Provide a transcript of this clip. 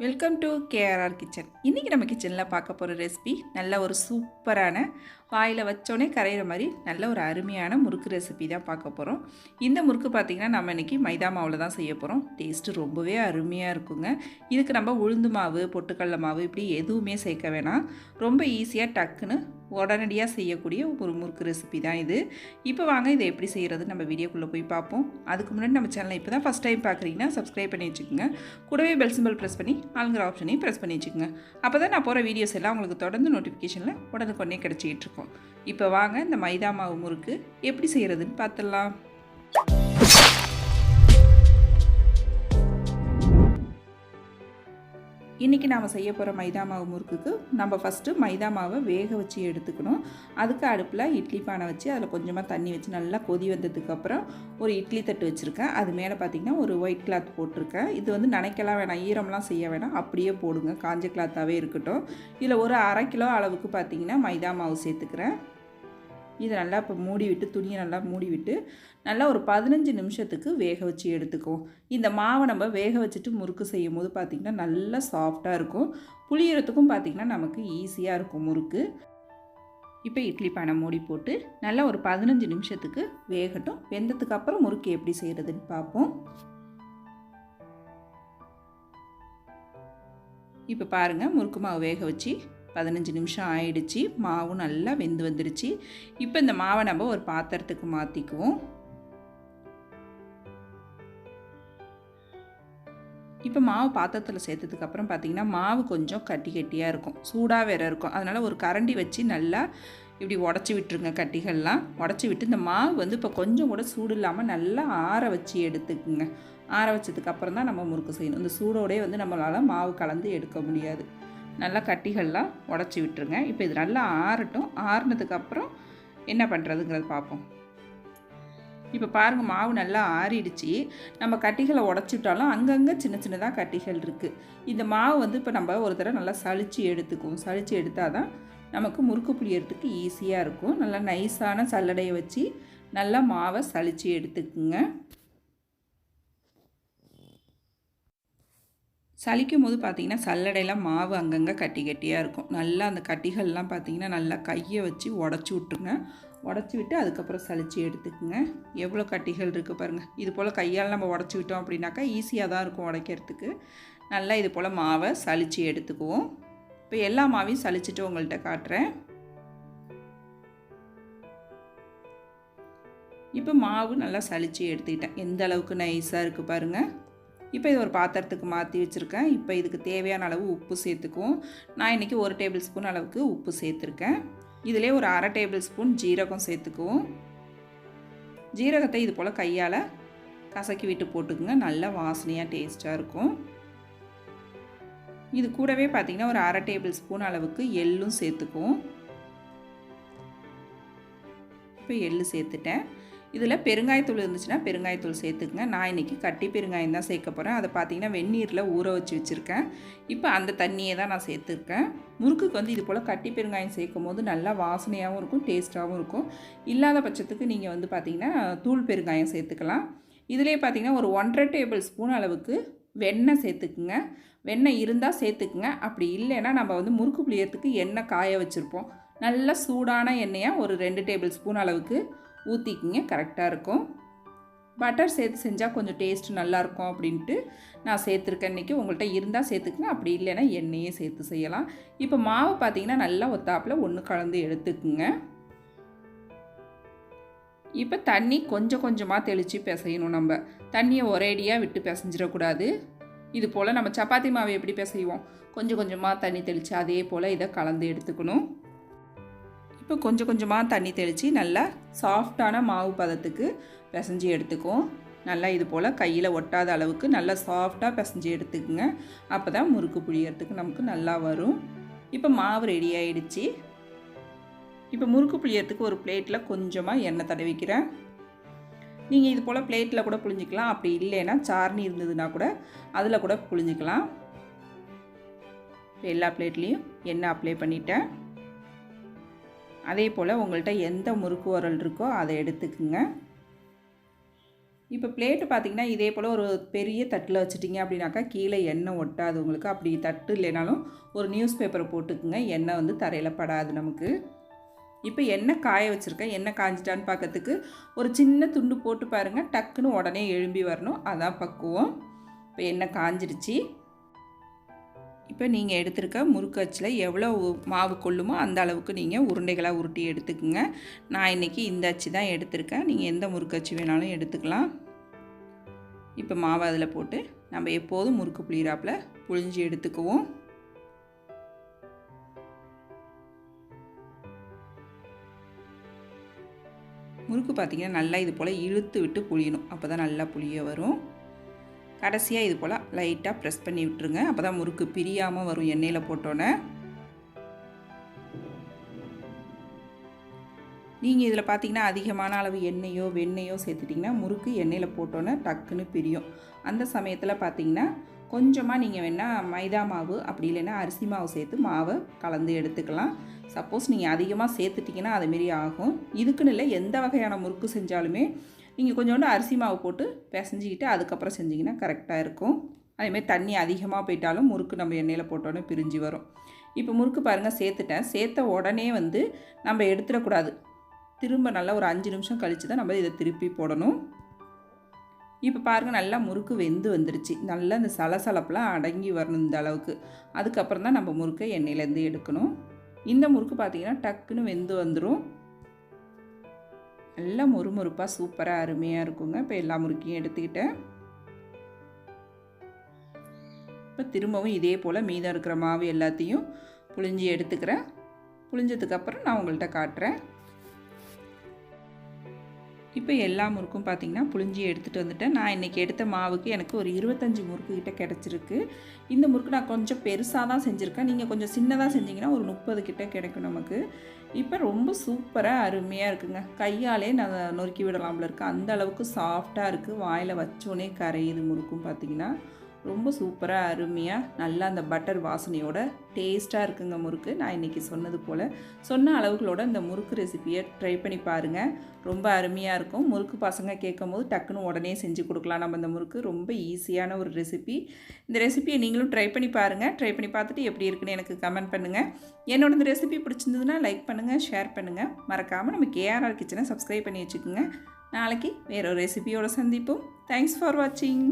Welcome to KRR kitchen இன்றைக்கி நம்ம கிச்சனில் பார்க்க போகிற ரெசிபி நல்ல ஒரு சூப்பரான வாயில் வச்சோடனே கரையிற மாதிரி நல்ல ஒரு அருமையான முறுக்கு ரெசிபி தான் பார்க்க போகிறோம் இந்த முறுக்கு பார்த்திங்கன்னா நம்ம இன்றைக்கி மைதா மாவில் தான் செய்ய போகிறோம் டேஸ்ட்டு ரொம்பவே அருமையாக இருக்குங்க. இதுக்கு நம்ம உளுந்து மாவு பொட்டுக்கடல மாவு இப்படி எதுவுமே சேர்க்க வேணாம். ரொம்ப ஈஸியாக டக்குன்னு உடனடியாக செய்யக்கூடிய ஒரு முறுக்கு ரெசிபி தான் இது. இப்போ வாங்க இதை எப்படி செய்கிறது நம்ம வீடியோக்குள்ளே போய் பார்ப்போம். அதுக்கு முன்னாடி நம்ம சேனலை இப்போ தான் ஃபஸ்ட் டைம் பார்க்குறீங்கன்னா சப்ஸ்கிரைப் பண்ணி வச்சுக்கோங்க. கூடவே பெல் சிம்பிள் ப்ரெஸ் பண்ணி ஆளுங்கிற ஆப்ஷனையும் ப்ரெஸ் பண்ணி வச்சுக்கோங்க. அப்போ தான் நான் போகிற வீடியோஸ் எல்லாம் உங்களுக்கு தொடர்ந்து நோட்டிஃபிகேஷனில் உடனுக்குடனே கிடச்சிக்கிட்டு இருக்கோம். இப்போ வாங்க இந்த மைதா மாவு முறுக்கு எப்படி செய்கிறதுன்னு பார்த்துடலாம். இன்றைக்கி நாம் செய்ய போகிற மைதா மாவு முறுக்குக்கு நம்ம ஃபஸ்ட்டு மைதா மாவை வேக வச்சு எடுத்துக்கணும். அதுக்கு அடுப்பில் இட்லி பானை வச்சு அதில் கொஞ்சமாக தண்ணி வச்சு நல்லா கொதி வந்ததுக்கப்புறம் ஒரு இட்லி தட்டு வச்சுருக்கேன். அது மேலே பார்த்திங்கன்னா ஒரு ஒயிட் கிளாத் போட்டிருக்கேன். இது வந்து நனைக்கலாம் வேணாம் ஈரம்லாம் செய்ய வேணாம். அப்படியே போடுங்க. காஞ்ச கிளாத்தாகவே இருக்கட்டும். இதில் ஒரு அரை கிலோ அளவுக்கு பார்த்திங்கன்னா மைதா மாவு சேர்த்துக்கிறேன். இதை நல்லா இப்போ மூடி விட்டு துணியை நல்லா மூடி விட்டு நல்லா ஒரு பதினஞ்சு நிமிஷத்துக்கு வேக வச்சு எடுத்துக்குவோம் இந்த மாவை நம்ம வேக வச்சுட்டு முறுக்கு செய்யும் போது பார்த்திங்கன்னா நல்லா சாஃப்டாக இருக்கும். புளியறதுக்கும் பார்த்திங்கன்னா நமக்கு ஈஸியாக இருக்கும் முறுக்கு. இப்போ இட்லி பானை மூடி போட்டு நல்லா ஒரு பதினஞ்சு நிமிஷத்துக்கு வேகட்டும். வெந்ததுக்கு அப்புறம் முறுக்கு எப்படி செய்கிறதுன்னு பார்ப்போம் இப்போ பாருங்கள் முறுக்கு மாவு வேக வச்சு பதினஞ்சு நிமிஷம் ஆயிடுச்சு. மாவும் நல்லா வெந்து வந்துடுச்சு இப்போ இந்த மாவை நம்ம ஒரு பாத்திரத்துக்கு மாற்றிக்குவோம் இப்போ மாவு பாத்திரத்தில் சேர்த்ததுக்கப்புறம் பார்த்தீங்கன்னா மாவு கொஞ்சம் கட்டி கட்டியாக இருக்கும். சூடாக வேற இருக்கும். அதனால் ஒரு கரண்டி வச்சு நல்லா இப்படி உடச்சி விட்டுருங்க கட்டிகள்லாம். உடச்சி விட்டு இந்த மாவு வந்து இப்போ கொஞ்சம் கூட சூடு இல்லாமல் நல்லா ஆற வச்சு எடுத்துக்குங்க. ஆற வச்சதுக்கப்புறம் தான் நம்ம முறுக்கு செய்யணும். இந்த சூடோடே வந்து நம்மளால் மாவு கலந்து எடுக்க முடியாது. நல்லா கட்டிகள்லாம் உடச்சி விட்டுருங்க. இப்போ இது நல்லா ஆறட்டும். ஆறுனதுக்கப்புறம் என்ன பண்ணுறதுங்கிறது பார்ப்போம். இப்போ பாருங்கள் மாவு நல்லா ஆறிடுச்சு. நம்ம கட்டிகளை உடச்சிட்டாலும் அங்கங்கே சின்ன சின்னதாக கட்டிகள் இருக்குது இந்த மாவு வந்து இப்போ நம்ம ஒரு தடவை நல்லா சளிச்சு எடுத்துக்குவோம். சளிச்சு எடுத்தால் தான் நமக்கு முறுக்கு புளியறதுக்கு ஈஸியாக இருக்கும். நல்லா நைஸான சல்லடையை வச்சு நல்லா மாவை சளிச்சு எடுத்துக்குங்க. சலிக்கும் போது பார்த்திங்கன்னா சல்லடையெல்லாம் மாவு அங்கங்கே கட்டி கட்டியாக இருக்கும். நல்லா அந்த கட்டிகள்லாம் பார்த்திங்கன்னா நல்லா கையை வச்சு உடச்சி விட்ருங்க உடச்சி விட்டு அதுக்கப்புறம் சலித்து எடுத்துக்குங்க. எவ்வளோ கட்டிகள் இருக்குது பாருங்கள் இது போல் கையால் நம்ம உடச்சி விட்டோம் அப்படின்னாக்கா ஈஸியாக தான் இருக்கும் உடைக்கிறதுக்கு. நல்லா இது போல் மாவை சலித்து எடுத்துக்குவோம். இப்போ எல்லா மாவையும் சலிச்சுட்டு உங்கள்கிட்ட காட்டுறேன். இப்போ மாவு நல்லா சலித்து எடுத்துக்கிட்டேன். எந்த அளவுக்கு நைஸாக இருக்குது பாருங்கள் இப்போ இது ஒரு பாத்திரத்துக்கு மாற்றி வச்சுருக்கேன். இப்போ இதுக்கு தேவையான அளவு உப்பு சேர்த்துக்குவோம். நான் இன்றைக்கி ஒரு டேபிள் ஸ்பூன் அளவுக்கு உப்பு சேர்த்துருக்கேன். இதிலே ஒரு அரை டேபிள் ஸ்பூன் ஜீரகம் சேர்த்துக்குவோம். ஜீரகத்தை இது போல் கையால் கசக்கி விட்டு போட்டுக்குங்க. நல்ல வாசனையாக டேஸ்ட்டாக இருக்கும். இது கூடவே பார்த்திங்கன்னா ஒரு அரை டேபிள் ஸ்பூன் அளவுக்கு எள்ளும் சேர்த்துக்குவோம். இப்போ எள்ளு சேர்த்துட்டேன். இதில் பெருங்காயத்தூள் இருந்துச்சுன்னா பெருங்காயத்தூள் சேர்த்துக்குங்க. நான் இன்றைக்கி கட்டி பெருங்காயம் தான் சேர்க்க போகிறேன் அதை பார்த்தீங்கன்னா வெந்நீரில் ஊற வச்சு வச்சுருக்கேன். இப்போ அந்த தண்ணியை தான் நான் சேர்த்துருக்கேன். முறுக்குக்கு வந்து இது போல் கட்டி பெருங்காயம் சேர்க்கும் போது நல்லா வாசனையாகவும் இருக்கும் டேஸ்ட்டாகவும் இருக்கும். இல்லாத பட்சத்துக்கு நீங்கள் வந்து பார்த்திங்கன்னா தூள் பெருங்காயம் சேர்த்துக்கலாம். இதிலே பார்த்திங்கன்னா ஒரு ஒன்றரை டேபிள் ஸ்பூன் அளவுக்கு வெண்ணெய் சேர்த்துக்குங்க. வெண்ணெய் இருந்தால் சேர்த்துக்குங்க. அப்படி இல்லைன்னா நம்ம வந்து முறுக்கு புளியறதுக்கு எண்ணெய் காய வச்சுருப்போம். நல்லா சூடான எண்ணெயாக ஒரு ரெண்டு டேபிள் ஸ்பூன் அளவுக்கு ஊற்றிக்கிங்க கரெக்டாக இருக்கும். பட்டர் சேர்த்து செஞ்சால் கொஞ்சம் டேஸ்ட் நல்லாயிருக்கும் அப்படின்ட்டு நான் சேர்த்துருக்கேன். இன்றைக்கி உங்கள்கிட்ட இருந்தால் சேர்த்துக்குங்க அப்படி இல்லைன்னா எண்ணெயே சேர்த்து செய்யலாம். இப்போ மாவு பார்த்திங்கன்னா நல்லா ஒத்தாப்பில் ஒன்று கலந்து எடுத்துக்குங்க. இப்போ தண்ணி கொஞ்சம் கொஞ்சமாக தெளித்து பிசையணும் நம்ம. தண்ணியை ஒரேடியாக விட்டு பிசைஞ்சிடக்கூடாது. இது போல் நம்ம சப்பாத்தி மாவு எப்படி பிசைவோம்? கொஞ்சம் கொஞ்சமாக தண்ணி தெளித்து அதே போல் இதை கலந்து எடுத்துக்கணும். இப்போ கொஞ்சம் கொஞ்சமாக தண்ணி தெளித்து நல்லா சாஃப்டான மாவு பதத்துக்கு பிசைஞ்சு எடுத்துக்குவோம். நல்லா இது போல் கையில் ஒட்டாத அளவுக்கு நல்லா சாஃப்டாக பிசைஞ்சு எடுத்துக்குங்க. அப்போ தான் முறுக்கு புளியறதுக்கு நமக்கு நல்லா வரும். இப்போ மாவு ரெடி ஆகிடுச்சி இப்போ முறுக்கு புளியறதுக்கு ஒரு பிளேட்டில் கொஞ்சமாக எண்ணெய் தடவிக்கிறேன். நீங்கள் இது போல் பிளேட்டில் கூட புளிஞ்சிக்கலாம் அப்படி இல்லைன்னா சார்னி இருந்ததுன்னா கூட அதில் கூட புளிஞ்சிக்கலாம் எல்லா பிளேட்லேயும் எண்ணெய் அப்ளை பண்ணிட்டேன். அதே போல் உங்கள்கிட்ட எந்த முறுக்கு உரல் இருக்கோ அதை எடுத்துக்குங்க. இப்போ பிளேட்டு பார்த்தீங்கன்னா இதே போல் ஒரு பெரிய தட்டில் வச்சுட்டிங்க அப்படின்னாக்கா கீழே எண்ணெய் ஒட்டாது உங்களுக்கு. அப்படி தட்டு இல்லைனாலும் ஒரு நியூஸ் பேப்பரை போட்டுக்குங்க. எண்ணெய் வந்து தரையில் படாது நமக்கு. இப்போ எண்ணெய் காய வச்சுருக்கேன். எண்ணெய் காஞ்சிட்டான்னு பார்க்கறதுக்கு ஒரு சின்ன துண்டு போட்டு பாருங்கள் டக்குன்னு உடனே எழும்பி வரணும். அதான் பக்குவம். இப்போ எண்ணெய் காஞ்சிடுச்சு இப்போ நீங்கள் எடுத்திருக்க முறுக்கு அச்சில் எவ்வளோ மாவு கொள்ளுமோ அந்த அளவுக்கு நீங்கள் உருண்டைகளாக உருட்டி எடுத்துக்கோங்க. நான் இன்றைக்கி இந்த அச்சு தான் எடுத்திருக்கேன். நீங்கள் எந்த முறுக்கு அச்சு வேணாலும் எடுத்துக்கலாம். இப்போ மாவை அதில் போட்டு நம்ம எப்போதும் முறுக்கு புளிகிறாப்பில் புழிஞ்சு எடுத்துக்குவோம். முறுக்கு பார்த்திங்கன்னா நல்லா இது போல் இழுத்து விட்டு புளியணும் அப்போ தான் நல்லா புளிய வரும். கடைசியாக இது போல் லைட்டாக ப்ரெஸ் பண்ணி விட்டுருங்க. அப்போ தான் முறுக்கு பிரியாமல் வரும் எண்ணெயில் போட்டோன்னே நீங்கள் இதில் பார்த்தீங்கன்னா அதிகமான அளவு எண்ணெயோ வெண்ணெயோ சேர்த்துட்டிங்கன்னா முறுக்கு எண்ணெயில் போட்டோன்னே டக்குன்னு பிரியும். அந்த சமயத்தில் பார்த்தீங்கன்னா கொஞ்சமாக நீங்கள் வேணால் மைதா மாவு அப்படி இல்லைன்னா அரிசி மாவு சேர்த்து மாவை கலந்து எடுத்துக்கலாம். சப்போஸ் நீங்கள் அதிகமாக சேர்த்துட்டிங்கன்னா அதுமாரி ஆகும். இதுக்குன்னு இல்லை எந்த வகையான முறுக்கு செஞ்சாலுமே நீங்கள் கொஞ்சோண்டு அரிசி மாவு போட்டு பிசைஞ்சிக்கிட்டு அதுக்கப்புறம் செஞ்சிங்கன்னா கரெக்டாக இருக்கும். அதேமாதிரி தண்ணி அதிகமாக போயிட்டாலும் முறுக்கு நம்ம எண்ணெயில் போட்டோன்னே பிரிஞ்சு வரும். இப்போ முறுக்கு பாருங்கள் சேர்த்துட்டேன். சேர்த்த உடனே வந்து நம்ம எடுத்துடக்கூடாது. திரும்ப நல்லா ஒரு அஞ்சு நிமிஷம் கழித்து தான் நம்ம இதை திருப்பி போடணும். இப்போ பாருங்கள் நல்லா முறுக்கு வெந்து வந்துருச்சு. நல்லா இந்த சலசலப்பெலாம் அடங்கி வரணும் இந்த அளவுக்கு. அதுக்கப்புறம் தான் நம்ம முறுக்கை எண்ணெயிலேருந்து எடுக்கணும். இந்த முறுக்கு பார்த்திங்கன்னா டக்குன்னு வெந்து வந்துடும் நல்லா முறுமுறுப்பாக சூப்பராக அருமையாக இருக்குங்க. இப்போ எல்லா முறுக்கையும் எடுத்துக்கிட்டேன். இப்போ திரும்பவும் இதே போல் மீதம் இருக்கிற மாவு எல்லாத்தையும் புழிஞ்சி எடுத்துக்கிறேன். புழிஞ்சதுக்கப்புறம் நான் உங்கள்கிட்ட காட்டுறேன். இப்போ எல்லா முறுக்கும் பார்த்திங்கன்னா புளிஞ்சி எடுத்துகிட்டு வந்துட்டேன். நான் இன்றைக்கி எடுத்த மாவுக்கு எனக்கு ஒரு இருபத்தஞ்சி முறுக்கு கிட்ட கிடச்சிருக்கு. இந்த முறுக்கு நான் கொஞ்சம் பெருசாக தான் செஞ்சுருக்கேன். நீங்கள் கொஞ்சம் சின்னதாக செஞ்சிங்கன்னா ஒரு முப்பது கிட்ட கிடைக்கும் நமக்கு. இப்போ ரொம்ப சூப்பராக அருமையாக இருக்குங்க. கையாலே நான் நொறுக்கி விடலாம்ல இருக்கேன் அந்த அளவுக்கு சாஃப்டாக இருக்குது வாயில் வச்சோடனே கரையுது முறுக்கும் பார்த்திங்கன்னா. ரொம்ப சூப்பராக அருமையாக நல்லா அந்த பட்டர் வாசனையோட டேஸ்ட்டாக இருக்குங்க முறுக்கு. நான் இன்றைக்கி சொன்னது போல். சொன்ன அளவுகளோட இந்த முறுக்கு ரெசிப்பியை ட்ரை பண்ணி பாருங்கள் ரொம்ப அருமையாக இருக்கும். முறுக்கு பசங்க கேட்கும் போது டக்குன்னு உடனே செஞ்சு கொடுக்கலாம். நம்ம இந்த முறுக்கு ரொம்ப ஈஸியான ஒரு ரெசிபி. இந்த ரெசிபியை நீங்களும் ட்ரை பண்ணி பாருங்கள் ட்ரை பண்ணி பார்த்துட்டு எப்படி இருக்குன்னு எனக்கு கமெண்ட் பண்ணுங்கள் என்னோட இந்த ரெசிபி பிடிச்சிருந்ததுன்னா லைக் பண்ணுங்கள் ஷேர் பண்ணுங்கள் மறக்காமல் நம்ம கேஆர்ஆர் கிச்சனை சப்ஸ்கிரைப் பண்ணி வச்சுக்கோங்க. நாளைக்கு வேற ஒரு ரெசிபியோட சந்திப்போம். தேங்க்ஸ் ஃபார் வாட்சிங்